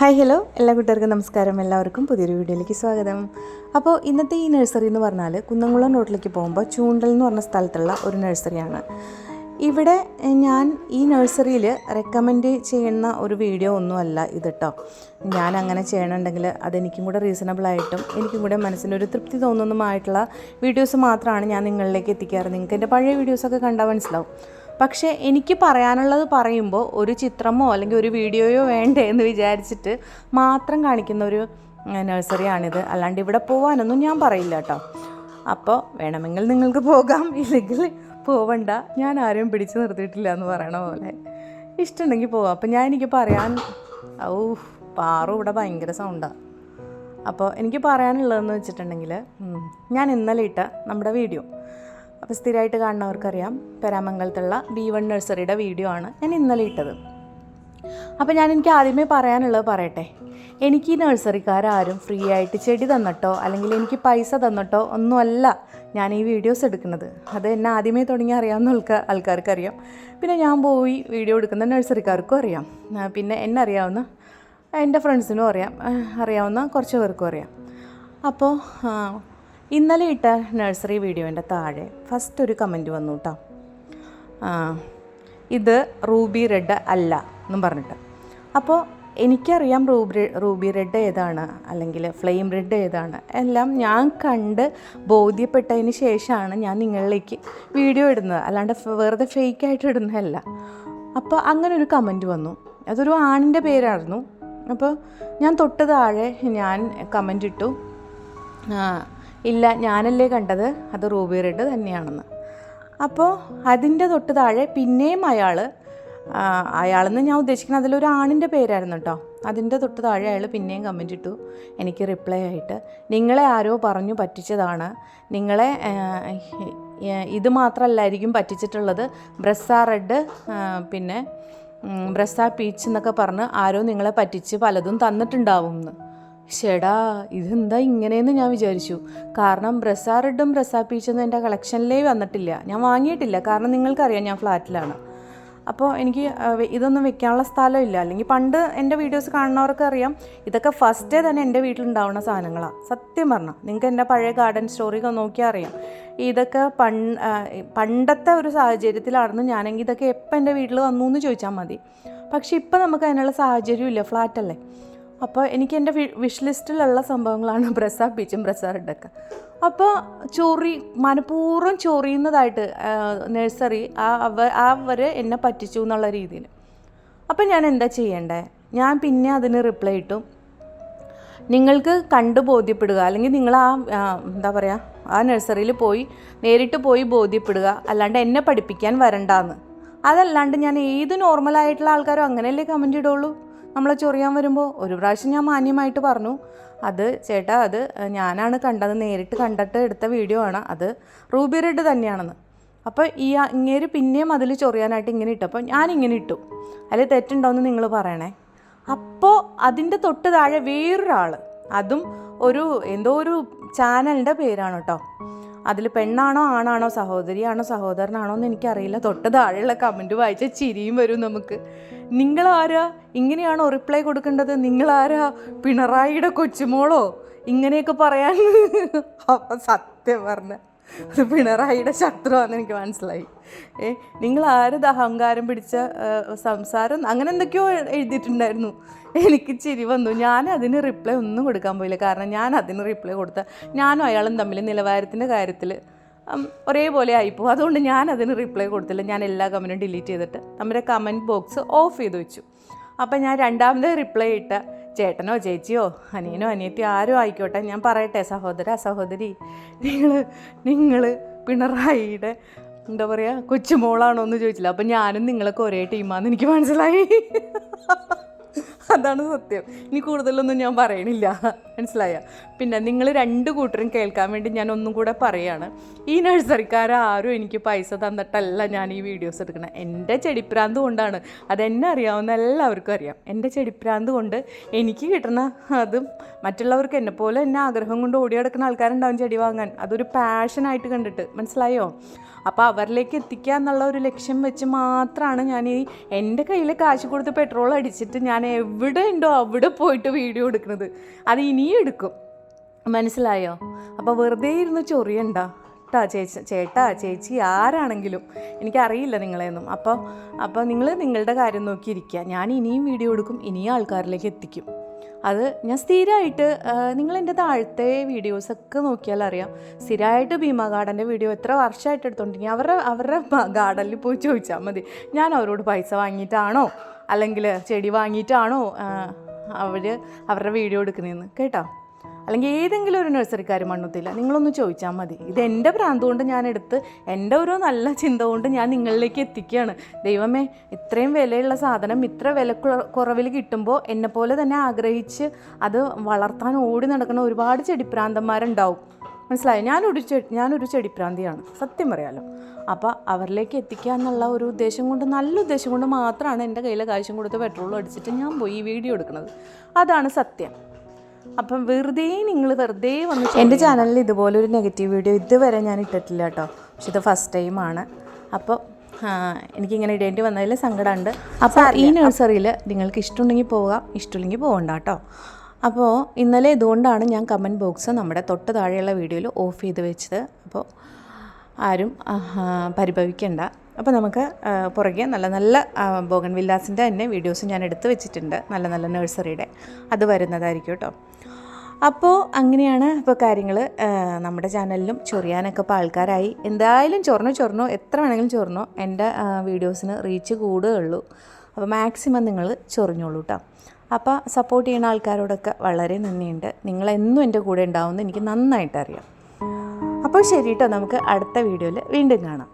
Hi hello. എല്ലാ കൂട്ടുകാർക്കും നമസ്കാരം. എല്ലാവർക്കും പുതിയൊരു വീഡിയോയിലേക്ക് സ്വാഗതം. അപ്പോൾ ഇന്നത്തെ ഈ നഴ്സറി എന്ന് പറഞ്ഞാൽ കുന്നംകുളം റോഡിലേക്ക് പോകുമ്പോൾ ചൂണ്ടൽ എന്ന് പറഞ്ഞ സ്ഥലത്തുള്ള ഒരു നഴ്സറിയാണ്. ഇവിടെ ഞാൻ ഈ നഴ്സറിയിൽ റെക്കമെൻഡ് ചെയ്യുന്ന ഒരു വീഡിയോ ഒന്നുമല്ല ഇത് കേട്ടോ ഞാൻ അങ്ങനെ ചെയ്യണമെങ്കിൽ അതെനിക്കും കൂടെ റീസണബിളായിട്ടും എനിക്കും കൂടെ മനസ്സിനൊരു തൃപ്തി തോന്നുന്നതുമായിട്ടുള്ള വീഡിയോസ് മാത്രമാണ് ഞാൻ നിങ്ങളിലേക്ക് എത്തിക്കാറ്. നിങ്ങൾക്ക് എന്റെ പഴയ വീഡിയോസൊക്കെ കണ്ടാൽ മനസ്സിലാവും. പക്ഷേ എനിക്ക് പറയാനുള്ളത് പറയുമ്പോൾ ഒരു ചിത്രമോ അല്ലെങ്കിൽ ഒരു വീഡിയോയോ വേണ്ടേ എന്ന് വിചാരിച്ചിട്ട് മാത്രം കാണിക്കുന്ന ഒരു നഴ്സറിയാണിത്. അല്ലാണ്ട് ഇവിടെ പോകാനൊന്നും ഞാൻ പറയില്ല കേട്ടോ. അപ്പോൾ വേണമെങ്കിൽ നിങ്ങൾക്ക് പോകാം ഇല്ലെങ്കിൽ പോവണ്ട. ഞാൻ ആരെയും പിടിച്ചു നിർത്തിയിട്ടില്ല എന്ന് പറയണ പോലെ. ഇഷ്ടമുണ്ടെങ്കിൽ പോവാം. അപ്പോൾ ഞാൻ എനിക്ക് പറയാൻ ഔ പാറു ഇവിടെ ഭയങ്കര സൗണ്ടാണ് അപ്പോൾ എനിക്ക് പറയാനുള്ളതെന്ന് വെച്ചിട്ടുണ്ടെങ്കിൽ ഞാൻ ഇന്നലെ ഇട്ട നമ്മുടെ വീഡിയോ. അപ്പോൾ സ്ഥിരമായിട്ട് കാണുന്നവർക്കറിയാം പെരാമംഗലത്തുള്ള ബി വൺ നഴ്സറിയുടെ വീഡിയോ ആണ് ഞാൻ ഇന്നലെ ഇട്ടത്. അപ്പോൾ ഞാൻ എനിക്ക് ആദ്യമേ പറയാനുള്ളത് പറയട്ടെ. എനിക്ക് ഈ നഴ്സറിക്കാരും ഫ്രീ ആയിട്ട് ചെടി തന്നിട്ടോ അല്ലെങ്കിൽ എനിക്ക് പൈസ തന്നിട്ടോ ഒന്നുമല്ല ഞാൻ ഈ വീഡിയോസ് എടുക്കുന്നത്. അത് എന്നെ ആദ്യമേ തുടങ്ങി അറിയാവുന്ന ആൾക്കാർ ആൾക്കാർക്ക് അറിയാം പിന്നെ ഞാൻ പോയി വീഡിയോ എടുക്കുന്ന നഴ്സറിക്കാർക്കും അറിയാം. പിന്നെ എന്നെ അറിയാവുന്ന എന്റെ ഫ്രണ്ട്സിനും അറിയാം അറിയാവുന്ന കുറച്ച് പേർക്കും അറിയാം. അപ്പോൾ ഇന്നലെ ഇട്ട നഴ്സറി വീഡിയോന്റെ താഴെ ഫസ്റ്റ് ഒരു കമന്റ് വന്നു കേട്ടോ ഇത് റൂബി റെഡ് അല്ല എന്നും പറഞ്ഞിട്ട്. അപ്പോൾ എനിക്കറിയാം റൂബി റൂബി റെഡ് ഏതാണ് അല്ലെങ്കിൽ ഫ്ലെയിം റെഡ് ഏതാണ്. എല്ലാം ഞാൻ കണ്ട് ബോധ്യപ്പെട്ടതിന് ശേഷമാണ് ഞാൻ നിങ്ങളിലേക്ക് വീഡിയോ ഇടുന്നത്. അല്ലാണ്ട് വെറുതെ ഫേക്കായിട്ട് ഇടുന്നതല്ല. അപ്പോൾ അങ്ങനെ ഒരു കമന്റ് വന്നു. അതൊരു ആണിന്റെ പേരായിരുന്നു. അപ്പോൾ ഞാൻ തൊട്ട് താഴെ ഞാൻ കമന്റ് ഇട്ടു. ഇല്ല ഞാനല്ലേ കണ്ടത്. അത് റൂബി റെഡ് തന്നെയാണെന്ന്. അപ്പോൾ അതിന്റെ തൊട്ട് താഴെ പിന്നെയും അയാൾ അയാളെന്ന് ഞാൻ ഉദ്ദേശിക്കുന്നത് അതിലൊരു ആണിന്റെ പേരായിരുന്നു കേട്ടോ. അതിന്റെ തൊട്ട് താഴെ അയാൾ പിന്നെയും കമന്റ് ഇട്ടു. എനിക്ക് റിപ്ലൈ ആയിട്ട് നിങ്ങളെ ആരോ പറഞ്ഞു പറ്റിച്ചതാണ്. നിങ്ങളെ ഇത് മാത്രമല്ലായിരിക്കും പറ്റിച്ചിട്ടുള്ളത്. ബ്രസ്സ റെഡ് പിന്നെ ബ്രസ്സ പീച്ച് എന്നൊക്കെ പറഞ്ഞ് ആരോ നിങ്ങളെ പറ്റിച്ച് പലതും തന്നിട്ടുണ്ടാവും എന്ന് ഷെടാ ഇതെന്താ ഇങ്ങനെയെന്ന് ഞാൻ വിചാരിച്ചു. കാരണം ബ്രസാ റെഡും ബ്രസാ പീച്ചൊന്നും എന്റെ കളക്ഷനിലേ വന്നിട്ടില്ല. ഞാൻ വാങ്ങിയിട്ടില്ല. കാരണം നിങ്ങൾക്കറിയാം ഞാൻ ഫ്ലാറ്റിലാണ്. അപ്പോൾ എനിക്ക് ഇതൊന്നും വെക്കാനുള്ള സ്ഥലമില്ല അല്ലെങ്കിൽ പണ്ട് എന്റെ വീഡിയോസ് കാണുന്നവർക്ക് അറിയാം ഇതൊക്കെ ഫസ്റ്റേ തന്നെ എന്റെ വീട്ടിലുണ്ടാവുന്ന സാധനങ്ങളാണ് സത്യം പറഞ്ഞാൽ നിങ്ങൾക്ക് എന്റെ പഴയ ഗാർഡൻ സ്റ്റോറിയൊക്കെ നോക്കിയാൽ അറിയാം. ഇതൊക്കെ പൺ പണ്ടത്തെ ഒരു സാഹചര്യത്തിലാണെന്ന് ഞാനെങ്കിൽ ഇതൊക്കെ എപ്പോൾ എന്റെ വീട്ടിൽ വന്നു എന്ന് ചോദിച്ചാൽ മതി. പക്ഷേ ഇപ്പം നമുക്ക് അതിനുള്ള സാഹചര്യമില്ല. ഫ്ലാറ്റല്ലേ? അപ്പോൾ എനിക്ക് എന്റെ വിഷ് ലിസ്റ്റിലുള്ള സംഭവങ്ങളാണ് ബ്രസ ബീച്ചും ബ്രസ അപ്പോൾ ചൊറി മനഃപൂർവം ചൊറിയുന്നതായിട്ട് നഴ്സറി ആ അവ അവർ എന്നെ പറ്റിച്ചു എന്നുള്ള രീതിയിൽ അപ്പോൾ ഞാൻ എന്താ ചെയ്യേണ്ടേ? ഞാൻ പിന്നെ അതിന് റിപ്ലൈ ഇട്ടു. നിങ്ങൾക്ക് കണ്ട് ബോധ്യപ്പെടുക. അല്ലെങ്കിൽ നിങ്ങൾ ആ എന്താ പറയുക ആ നഴ്സറിയിൽ പോയി നേരിട്ട് പോയി ബോധ്യപ്പെടുക. അല്ലാണ്ട് എന്നെ പഠിപ്പിക്കാൻ വരണ്ടാന്ന്. അതല്ലാണ്ട് ഞാൻ ഏത് നോർമലായിട്ടുള്ള ആൾക്കാരും അങ്ങനെയല്ലേ കമന്റ് ഇടുള്ളൂ. നമ്മളെ ചൊറിയാൻ വരുമ്പോൾ ഒരു പ്രാവശ്യം ഞാൻ മാന്യമായിട്ട് പറഞ്ഞു. അത് ചേട്ടാ അത് ഞാനാണ് കണ്ടത് നേരിട്ട് കണ്ടിട്ട് എടുത്ത വീഡിയോ ആണ്. അത് റൂബി റെഡ് തന്നെയാണെന്ന്. അപ്പോൾ ഈ ഇങ്ങേര് പിന്നെയും അതിൽ ചൊറിയാനായിട്ട് ഇങ്ങനെ ഇട്ടപ്പോൾ ഞാൻ ഇങ്ങനെ ഇട്ടു. അതിൽ തെറ്റുണ്ടോയെന്ന് നിങ്ങൾ പറയണേ. അപ്പോൾ അതിന്റെ തൊട്ട് താഴെ വേറൊരാൾ അതും ഒരു എന്തോ ഒരു ചാനലിന്റെ പേരാണ് കേട്ടോ അതിൽ പെണ്ണാണോ ആണാണോ സഹോദരിയാണോ സഹോദരനാണോ എന്ന് എനിക്കറിയില്ല. തൊട്ട് താഴെയുള്ള കമന്റ് വായിച്ച ചിരിയും വരും നമുക്ക്. നിങ്ങളാരാ? ഇങ്ങനെയാണോ റിപ്ലൈ കൊടുക്കേണ്ടത്? നിങ്ങളാരാ? പിണറായിയുടെ കൊച്ചുമോളോ? ഇങ്ങനെയൊക്കെ പറയാൻ? അപ്പം സത്യം പറഞ്ഞ അത് പിണറായിയുടെ ശത്രുവാന്ന് എനിക്ക് മനസ്സിലായി. ഏ നിങ്ങൾ ആരത് അഹങ്കാരം പിടിച്ച സംസാരം? അങ്ങനെ എന്തൊക്കെയോ എഴുതിയിട്ടുണ്ടായിരുന്നു. എനിക്ക് ചിരി വന്നു. ഞാൻ അതിന് റിപ്ലൈ ഒന്നും കൊടുക്കാൻ പോയില്ല. കാരണം ഞാൻ അതിന് റിപ്ലൈ കൊടുത്ത ഞാനും അയാളും തമ്മിൽ നിലവാരത്തിന്റെ കാര്യത്തിൽ ഒരേപോലെ ആയിപ്പോവും. അതുകൊണ്ട് ഞാൻ അതിന് റിപ്ലൈ കൊടുത്തില്ല. ഞാൻ എല്ലാ കമന്റും ഡിലീറ്റ് ചെയ്തിട്ട് നമ്മുടെ കമന്റ് ബോക്സ് ഓഫ് ചെയ്ത് വെച്ചു. അപ്പം ഞാൻ രണ്ടാമത് റിപ്ലൈ ഇട്ട ചേട്ടനോ ചേച്ചിയോ അനിയനോ അനിയത്തിയോ ആരോ ആയിക്കോട്ടെ. ഞാൻ പറയട്ടെ സഹോദര സഹോദരി നിങ്ങൾ നിങ്ങൾ പിണറായിയുടെ എന്താ പറയുക കൊച്ചുമോളാണോ എന്ന് ചോദിച്ചില്ല. അപ്പം ഞാനും നിങ്ങളൊക്കെ ഒരേ ടീമാണെന്ന് എനിക്ക് മനസ്സിലായി. അതാണ് സത്യം. ഇനി കൂടുതലൊന്നും ഞാൻ പറയണില്ല. മനസ്സിലായ? പിന്നെ നിങ്ങൾ രണ്ട് കൂട്ടരും കേൾക്കാൻ വേണ്ടി ഞാൻ ഒന്നും കൂടെ പറയാണ്. ഈ നഴ്സറിക്കാരും എനിക്ക് പൈസ തന്നിട്ടല്ല ഞാൻ ഈ വീഡിയോസ് എടുക്കുന്നത് എന്റെ ചെടിപ്രാന്ത് കൊണ്ടാണ്. അതെന്നെ അറിയാവുന്ന എല്ലാവർക്കും അറിയാം. എന്റെ ചെടിപ്രാന്ത് കൊണ്ട് എനിക്ക് കിട്ടുന്ന അതും മറ്റുള്ളവർക്ക് എന്നെ പോലെ എന്നെ ആഗ്രഹം കൊണ്ട് ഓടി നടക്കുന്ന ആൾക്കാരുണ്ടാവും ചെടി വാങ്ങാൻ. അതൊരു പാഷനായിട്ട് കണ്ടിട്ട്. മനസ്സിലായോ? അപ്പോൾ അവരിലേക്ക് എത്തിക്കുക എന്നുള്ള ഒരു ലക്ഷ്യം വെച്ച് മാത്രമാണ് ഞാൻ ഈ എന്റെ കയ്യിൽ കാശ് കൊടുത്ത് പെട്രോൾ അടിച്ചിട്ട് ഞാൻ എവിടെ ഉണ്ടോ അവിടെ പോയിട്ട് വീഡിയോ എടുക്കുന്നത്. അത് ഇനിയും എടുക്കും. മനസ്സിലായോ? അപ്പോൾ വെറുതെ ഇരുന്ന് ചൊറിയണ്ട ട്ടാ ചേച്ചി ചേട്ടാ ചേച്ചി ആരാണെങ്കിലും. എനിക്കറിയില്ല നിങ്ങളെയൊന്നും. അപ്പോൾ അപ്പോൾ നിങ്ങൾ നിങ്ങളുടെ കാര്യം നോക്കിയിരിക്കുക. ഞാൻ ഇനിയും വീഡിയോ എടുക്കും ഇനിയും ആൾക്കാരിലേക്ക് എത്തിക്കും. അത് ഞാൻ സ്ഥിരമായിട്ട് നിങ്ങൾ എന്റെ താഴത്തെ വീഡിയോസൊക്കെ നോക്കിയാൽ അറിയാം. സ്ഥിരമായിട്ട് ഭീമ ഗാർഡന്റെ വീഡിയോ എത്ര വർഷമായിട്ട് എടുത്തോണ്ടിരിക്കുക അവരുടെ അവരുടെ ഗാർഡനിൽ പോയി ചോദിച്ചാൽ മതി. ഞാൻ അവരോട് പൈസ വാങ്ങിയിട്ടാണോ? അല്ലെങ്കിൽ ചെടി വാങ്ങിയിട്ടാണോ അവർ അവരുടെ വീഡിയോ എടുക്കുന്നതെന്ന്. കേട്ടോ? അല്ലെങ്കിൽ ഏതെങ്കിലും ഒരു നഴ്സറിക്കാർ മണ്ണുത്തില്ല നിങ്ങളൊന്ന് ചോദിച്ചാൽ മതി. ഇത് എന്റെ ഭ്രാന്ത് കൊണ്ട് ഞാൻ എടുത്ത് എന്റെ ഒരു നല്ല ചിന്ത കൊണ്ട് ഞാൻ നിങ്ങളിലേക്ക് എത്തിക്കുകയാണ്. ദൈവമേ ഇത്രയും വിലയുള്ള സാധനം ഇത്ര വില കുറവിൽ കിട്ടുമ്പോൾ എന്നെപ്പോലെ തന്നെ ആഗ്രഹിച്ച് അത് വളർത്താൻ ഓടി നടക്കുന്ന ഒരുപാട് ചെടിപ്രാന്തന്മാരുണ്ടാവും മനസ്സിലായോ? ഞാനൊരു ചെടി ഞാനൊരു ചെടിപ്രാന്തിയാണ് സത്യം പറയാലോ. അപ്പോൾ അവരിലേക്ക് എത്തിക്കുക എന്നുള്ള ഒരു ഉദ്ദേശം കൊണ്ട് നല്ല ഉദ്ദേശം കൊണ്ട് മാത്രമാണ് എന്റെ കയ്യിലെ കാശും കൊടുത്ത് പെട്രോൾ അടിച്ചിട്ട് ഞാൻ പോയി ഈ വീഡിയോ എടുക്കുന്നത്. അതാണ് സത്യം. അപ്പം വെറുതെ നിങ്ങൾ വെറുതെ വന്ന് എന്റെ ചാനലിൽ ഇതുപോലെ ഒരു നെഗറ്റീവ് വീഡിയോ ഇതുവരെ ഞാൻ ഇട്ടിട്ടില്ല കേട്ടോ. പക്ഷെ ഇത് ഫസ്റ്റ് ടൈമാണ് അപ്പോൾ എനിക്ക് എനിക്കിങ്ങനെ ഇടേണ്ടി വന്നതിൽ സങ്കടമുണ്ട്. അപ്പോൾ ഈ നഴ്സറിയിൽ നിങ്ങൾക്ക് ഇഷ്ടമുണ്ടെങ്കിൽ പോകാം ഇഷ്ടമില്ലെങ്കിൽ പോകണ്ട കേട്ടോ. അപ്പോൾ ഇന്നലെ ഇതുകൊണ്ടാണ് ഞാൻ കമന്റ് ബോക്സ് നമ്മുടെ തൊട്ട് താഴെയുള്ള വീഡിയോയിൽ ഓഫ് ചെയ്ത് വെച്ചത്. അപ്പോൾ ആരും പരിഭവിക്കണ്ട. അപ്പോൾ നമുക്ക് പുറകെ നല്ല നല്ല ബോഗൻ വില്ലാസിന്റെ തന്നെ വീഡിയോസ് ഞാൻ എടുത്തു വെച്ചിട്ടുണ്ട്. നല്ല നല്ല നഴ്സറിയുടെ. അത് വരുന്നതായിരിക്കും കേട്ടോ. അപ്പോൾ അങ്ങനെയാണ് ഇപ്പോൾ കാര്യങ്ങൾ നമ്മുടെ ചാനലിലും ചൊറിയാനൊക്കെ ഇപ്പോൾ ആൾക്കാരായി. എന്തായാലും ചൊറിനോ ചൊറിനോ എത്ര വേണമെങ്കിലും ചൊറിനോ എന്റെ വീഡിയോസിന് റീച്ച് കൂടുകയുള്ളൂ അപ്പോൾ മാക്സിമം നിങ്ങൾ ചൊറിഞ്ഞോളൂ കേട്ടോ. അപ്പോൾ സപ്പോർട്ട് ചെയ്യുന്ന ആൾക്കാരോടൊക്കെ വളരെ നന്ദിയുണ്ട്. നിങ്ങളെന്നും എന്റെ കൂടെ ഉണ്ടാവുമെന്ന് എനിക്ക് നന്നായിട്ട് അറിയാം. അപ്പോൾ ശരി കേട്ടോ. നമുക്ക് അടുത്ത വീഡിയോയിൽ വീണ്ടും കാണാം.